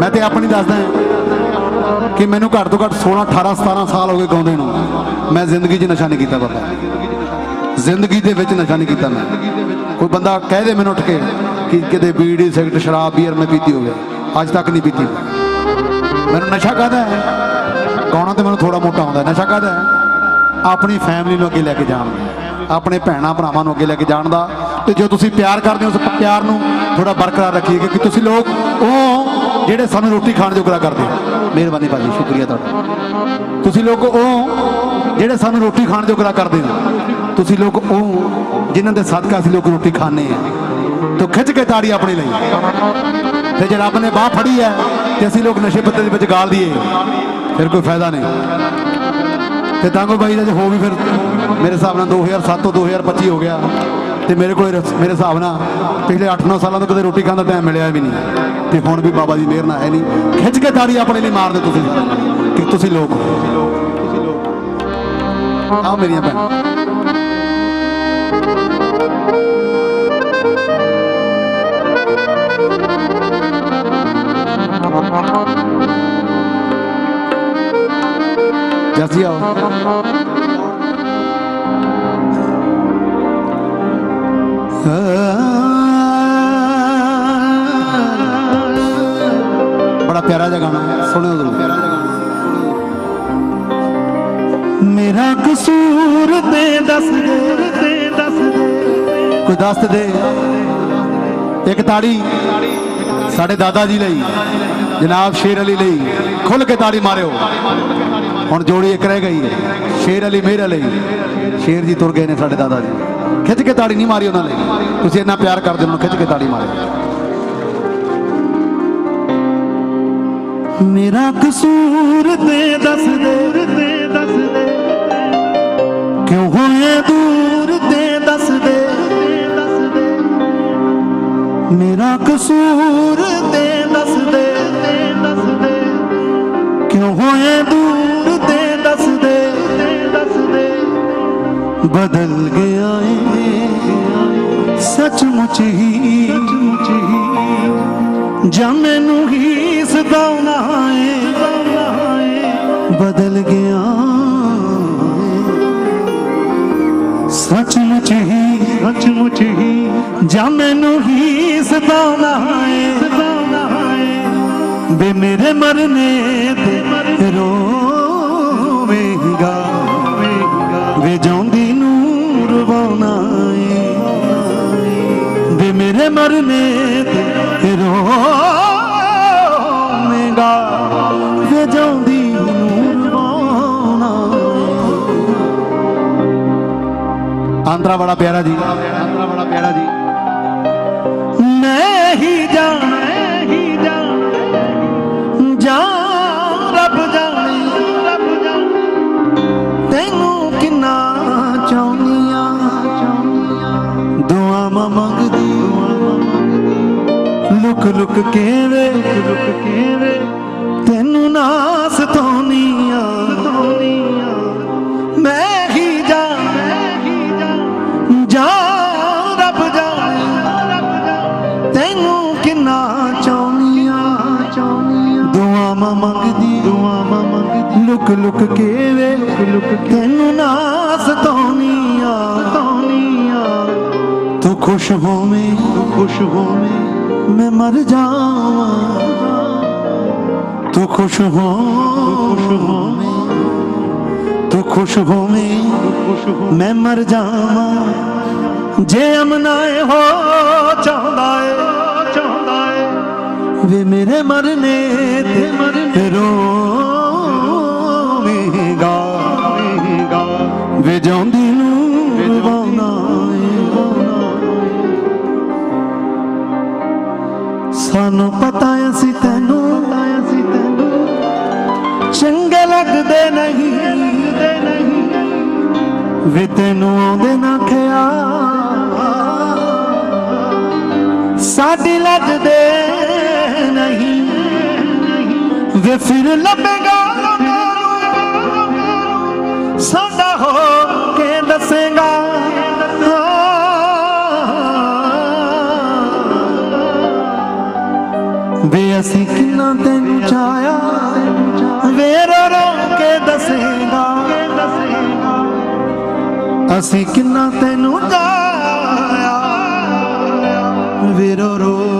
ਮੈਂ ਤੇ ਆਪਣੀ ਦੱਸਦਾ ਕਿ ਮੈਨੂੰ ਘੱਟ ਤੋਂ ਘੱਟ 16 18 17 ਸਾਲ ਹੋ ਗਏ ਗਾਉਂਦੇ ਨੂੰ। ਮੈਂ ਜ਼ਿੰਦਗੀ 'ਚ ਨਸ਼ਾ ਨਹੀਂ ਕੀਤਾ ਬਾਬਾ। ਜ਼ਿੰਦਗੀ ਦੇ ਵਿੱਚ ਨਸ਼ਾ ਨਹੀਂ ਕੀਤਾ ਮੈਂ। ਕੋਈ ਬੰਦਾ ਕਹਿ ਦੇ ਮੈਨੂੰ ਉੱਠ ਕੇ ਕਿ ਕਿਤੇ ਬੀੜੀ, ਸਿਗਰਟ, ਸ਼ਰਾਬ ਬੀਅਰ ਮੈਂ ਪੀਤੀ ਹੋਵੇ। ਅੱਜ ਤੱਕ ਨਹੀਂ ਪੀਤੀ ਮੈਨੂੰ ਨਸ਼ਾ ਕਾਹਦਾ ਹੈ? ਗਾਉਣਾ ਤੇ ਮੈਨੂੰ ਥੋੜਾ ਮੋਟਾ ਆਉਂਦਾ। ਨਸ਼ਾ ਕਾਹਦਾ ਹੈ? ਆਪਣੀ ਫੈਮਿਲੀ ਨੂੰ ਅੱਗੇ ਲੈ ਕੇ ਜਾਣ ਦਾ। ਆਪਣੇ ਭੈਣਾ, ਭਰਾਵਾਂ ਨੂੰ ਅੱਗੇ ਲੈ ਕੇ ਜਾਣ ਦਾ। ਤੇ ਜੋ ਤੁਸੀਂ ਪਿਆਰ ਕਰਦੇ ਹੋ ਉਸ ਪਿਆਰ ਨੂੰ ਥੋੜਾ ਬਰਕਰਾਰ ਰੱਖੀਏ। ਕਿਉਂਕਿ ਤੁਸੀਂ ਲੋਕ ਉਹ ਜਿਹੜੇ ਸਾਨੂੰ ਰੋਟੀ ਖਾਣ ਜੋਗਰਾ ਕਰਦੇ ਮਿਹਰਬਾਨੀ ਭਾਜੀ ਸ਼ੁਕਰੀਆ ਤੁਹਾਡਾ। ਤੁਸੀਂ ਲੋਕ ਉਹ ਜਿਹੜੇ ਸਾਨੂੰ ਰੋਟੀ ਖਾਣ ਜੋਗਰਾ ਕਰਦੇ ਹੋ ਤੁਸੀਂ ਲੋਕ ਉਹ ਜਿਨ੍ਹਾਂ ਦੇ ਸਦਕਾ ਅਸੀਂ ਲੋਕ ਰੋਟੀ ਖਾਣੇ ਆ। ਤੋ ਖਿੱਚ ਕੇ ਤਾੜੀ ਆਪਣੇ ਲਈ। ਤੇ ਜੇ ਰੱਬ ਨੇ ਬਾਹ ਫੜੀ ਹੈ ਤੇ ਅਸੀਂ ਲੋਕ ਨਸ਼ੇ ਪੱਤੇ ਦੇ ਵਿੱਚ ਗਾਲ ਦਈਏ ਫਿਰ ਕੋਈ ਫਾਇਦਾ ਨਹੀਂ। ਤੇ ਤਾਂਗੋ ਬਾਈ ਦਾ ਜੇ ਹੋ ਵੀ ਫਿਰ ਮੇਰੇ ਹਿਸਾਬ ਨਾਲ 2007 ਤੋਂ 2025 ਹੋ ਗਿਆ। ਤੇ ਮੇਰੇ ਕੋਲ ਮੇਰੇ ਹਿਸਾਬ ਨਾਲ ਪਿਛਲੇ 8-9 ਸਾਲਾਂ ਤੋਂ ਕਦੇ ਰੋਟੀ ਖਾਣ ਦਾ ਟਾਈਮ ਮਿਲਿਆ ਵੀ ਨਹੀਂ। ਤੇ ਹੁਣ ਵੀ ਬਾਬਾ ਦੀ ਮਿਹਰ ਨਾਲ ਹੈ ਨਹੀਂ। ਖਿੱਚ ਕੇ ਤਾੜੀ ਆਪਣੇ ਲਈ ਮਾਰਦੇ ਤੁਸੀਂ। ਕਿ ਤੁਸੀਂ ਲੋਕ ਆਓ ਮੇਰੀਆਂ ਭੈਣਾਂ। ਜੱਸੀ ਆਓ। ਬੜਾ ਪਿਆਰਾ ਜਿਹਾ ਗਾਣਾ ਸੁਣਿਓ ਜ਼ਰੂਰ। ਮੇਰਾ ਕਸੂਰ ਤੇ ਦੱਸ ਦੇ ਤੇ ਦੱਸ ਦੇ ਕੋਈ ਦੱਸ ਦੇ। ਇੱਕ ਤਾੜੀ ਸਾਡੇ ਦਾਦਾ ਜੀ ਲਈ, ਜਨਾਬ ਸ਼ੇਰ ਅਲੀ ਲਈ ਖੁੱਲ ਕੇ ਤਾੜੀ ਮਾਰਿਓ। ਹੁਣ ਜੋੜੀ ਇੱਕ ਰਹਿ ਗਈ ਸ਼ੇਰ ਅਲੀ ਮੇਰ ਅਲੀ। ਸ਼ੇਰ ਜੀ ਤੁਰ ਗਏ ਨੇ ਸਾਡੇ ਦਾਦਾ ਜੀ। ਖਿੱਚ ਕੇ ਤਾੜੀ ਨਹੀਂ ਮਾਰੀ ਉਹਨਾਂ ਨੇ। ਤੁਸੀਂ ਇੰਨਾ ਪਿਆਰ ਕਰਦੇ ਉਹਨਾਂ ਨੂੰ ਖਿੱਚ ਕੇ ਤਾੜੀ ਮਾਰੀ। ਮੇਰਾ ਕਸੂਰ ਤੇ ਦੱਸ ਦੇ। ਤੇ ਦੱਸ ਦੇ ਕਿਉਂ ਹੋਏ ਦੂਰ ਤੇ ਦੱਸ ਦੇ। ਮੇਰਾ ਕਸੂਰ ਤੇ ਦੱਸ ਦੇ। ਦੱਸ ਦੇ ਕਿਉਂ ਹੋਏ ਦੂਰ ਬਦਲ ਗਿਆ ਏ। ਸੱਚਮੁੱਚ ਹੀ ਜਾਂ ਮੈਨੂੰ ਹੀ ਸਤਾਉਣਾ ਏ। ਬਦਲ ਗਿਆ ਸੱਚਮੁੱਚ ਹੀ ਸੱਚਮੁੱਚ ਹੀ ਜਾਂ ਮੈਨੂੰ ਹੀ ਸਤਾਉਣਾ ਏ। ਬੇ ਮੇਰੇ ਮਰਨੇ ਤੇ ਰੋ ਮਰਨੇ ਤੇ ਰੋਵੇਗਾ। ਵੇ ਜਾਂਦੀ ਨੂੰ ਰਵਾਉਣਾ ਬੜਾ ਪਿਆਰਾ ਜੀ ਆਂਤਰਾ ਬੜਾ ਪਿਆਰਾ ਜੀ। ਲੁਕ ਲੁਕ ਕੇ ਵੇ। ਲੁਕ ਕੇ ਵੇ ਤੈਨੂੰ ਨਾ ਸਤਾਉਣੀਆਂ ਮੈਂ ਹੀ ਜਾ। ਜਾ ਰੱਬ ਜਾਣੇ ਤੈਨੂੰ ਕਿੰਨਾ ਚਾਹੁੰਦੀਆਂ ਚਾਹੁੰਦੀਆਂ ਦੁਆਵਾਂ ਮੰਗਦੀ। ਦੁਆਵਾਂ ਮੰਗਦੀ ਲੁਕ ਲੁਕ ਕੇ ਵੇ। ਲੁਕ ਤੈਨੂੰ ਨਾ ਸਤਾਉਣੀਆਂ ਸਤਾਉਣੀਆਂ ਤੂੰ ਖੁਸ਼ ਹੋਵੇਂ ਤੂੰ ਖੁਸ਼ ਹੋਵੇਂ। ਮੈਂ ਮਰ ਜਾਵਾਂ ਤੂੰ ਖੁਸ਼ ਹੋ ਖੁਸ਼ ਹੋਵੇਂ ਤੂੰ ਖੁਸ਼ ਹੋਵੇਂ ਮੈਂ ਮਰ ਜਾਵਾਂ ਜੇ ਅਮਨਾਏ ਹੋ ਚਾਹੁੰਦਾ ਏ ਚਾਹੁੰਦਾ ਏ ਵੇ ਮੇਰੇ ਮਰਨੇ ਤੇ ਰੋਵੇਗਾ ਵੇ ਜਾਂਦੀ ਨੂੰ ਰਵਾਉਣਾ ਏ ਸਾਨੂੰ ਪਤਾ ਅਸੀਂ ਤੈਨੂੰ ਅਸੀਂ ਤੈਨੂੰ ਚੰਗੇ ਲੱਗਦੇ ਨਹੀਂ। ਦੇ ਵੇ ਤੈਨੂੰ ਆਉਂਦੇ ਨਾ ਖਿਆ। ਸਾਡੀ ਲੱਗਦੇ ਨਹੀਂ। ਵੇ ਫਿਰ ਲੱਭੇਗਾ ਸਾਡਾ ਹੋ ਕੇ ਦੱਸੇਗਾ। ਤੈਨੂੰ ਚਾਇਆ ਵੇਰੋ ਰੋ ਕੇ ਦੱਸੇਗਾ। ਅਸੀਂ ਕਿੰਨਾ ਤੈਨੂੰ ਚਾਇਆ ਵੇਰੋ ਰੋ